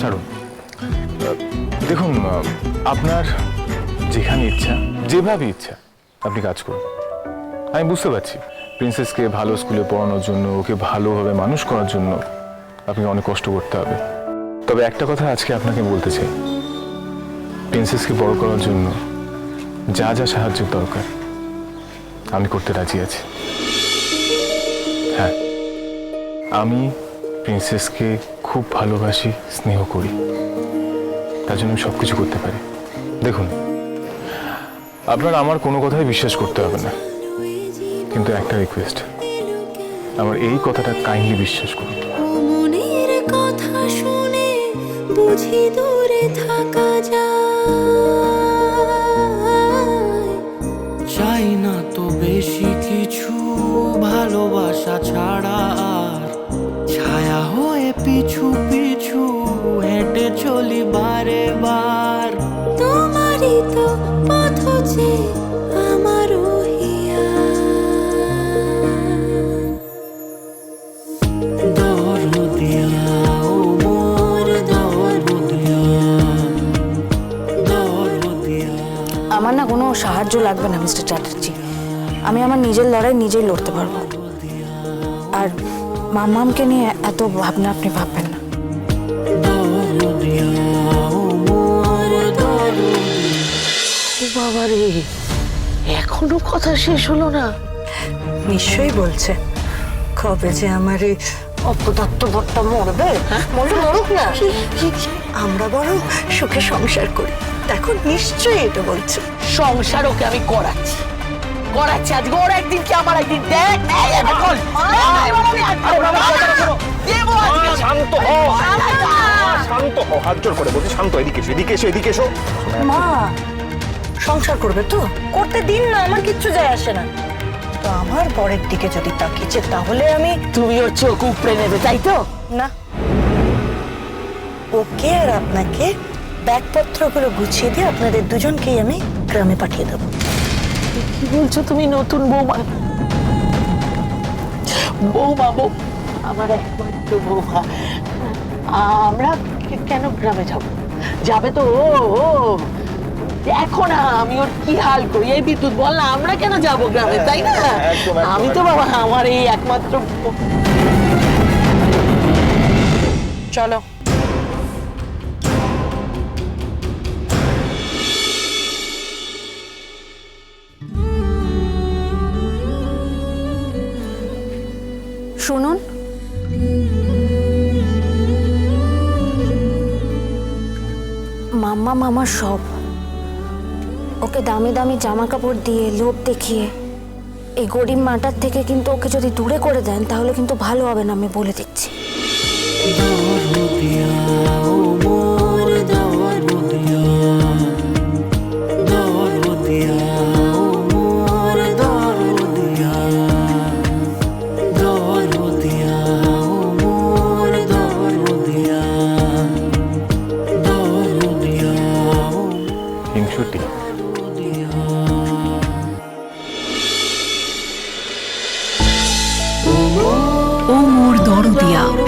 ছাড়ুন। দেখুন আপনার যেখানে ইচ্ছা, যেভাবে ইচ্ছা, আপনি কাজ করুন। আমি বুঝতে পারছি প্রিন্সেসকে ভালো স্কুলে পড়ানোর জন্য, ওকে ভালোভাবে মানুষ করার জন্য আপনাকে অনেক কষ্ট করতে হবে। তবে একটা কথা আজকে আপনাকে বলতে চাই। প্রিন্সেসকে বড় করার জন্য যা যা সাহায্যের দরকার, আমি করতে রাজি আছি। হ্যাঁ আমি প্রিন্সেসকে খুব ভালোবাসি, স্নেহ করি। তার জন্য আমি সব কিছু করতে পারি। দেখুন, আপনার আমার কোনো কথাই বিশ্বাস করতে হবে না। কিন্তু একটা রিকোয়েস্ট আমার এই কথাটা কাইন্ডলি বিশ্বাস করুন। শুনে থাকা চাই না তো বেশি পিছু পিছু হেঁটে চলি বারে বার। তোমারই তো পথ যে আমার আমার না কোনো সাহায্য লাগবে না মিস্টার চ্যাটার্জি আমি আমার নিজের লড়াই নিজেই লড়তে পারব। আর মামামকে নিয়ে এত ভাবনা আপনি ভাববেন না। দরদিয়া ও মোর দরদিয়া ও বাবা রে এখনও কথা শেষ হলো না। নিশ্চয়ই বলছে। কবে যে আমার এই অপদার্থ ভট্টা মরবে মরলে মরুক না। আমরা বরং সুখে সংসার করি। দেখো নিশ্চয়ই এটা বলছে। সংসার ওকে আমি করাচ্ছি। করাচ্ছি আজকে ওর একদিন কি আমার একদিন? দেখ। শান্ত শান্ত। হ হাত জোর করে বলছি শান্ত এদিকে এসো এদিকে এসো এদিকে এসো। মা সংসার করবে তো? করতে দিন না আমার কিচ্ছু যায় আসে না। তো আমার বরের দিকে যদি তাকিয়েছে তাহলে আমি তুমি ওর চোখ উপড়ে নেবে তাই তো? না। ওকে আর আপনাকে ব্যাগপত্রগুলো গুছিয়ে দিয়ে আপনাদের দুজনকেই আমি গ্রামে পাঠিয়ে দেবো। কি বলছো তুমি নতুন বৌমা? বৌমা বৌ আমার একমাত্র বৌমা। আমরা কেন গ্রামে যাব? যাবে তো ও দেখো না আমি ওর কি হাল করি? এই বিদ্যুৎ বল না আমরা কেন যাব গ্রামে তাই না? একদম, আমি তো বাবা আমার এই একমাত্র বৌ- চলো। শুনুন। মাম্মা, মামা সব। ওকে দামি দামি জামা কাপড় দিয়ে, লোভ দেখিয়ে, এই গরিব মাটার থেকে কিন্তু ওকে যদি দূরে করে দেন, তাহলে কিন্তু ভালো হবে না, আমি বলে দিচ্ছি।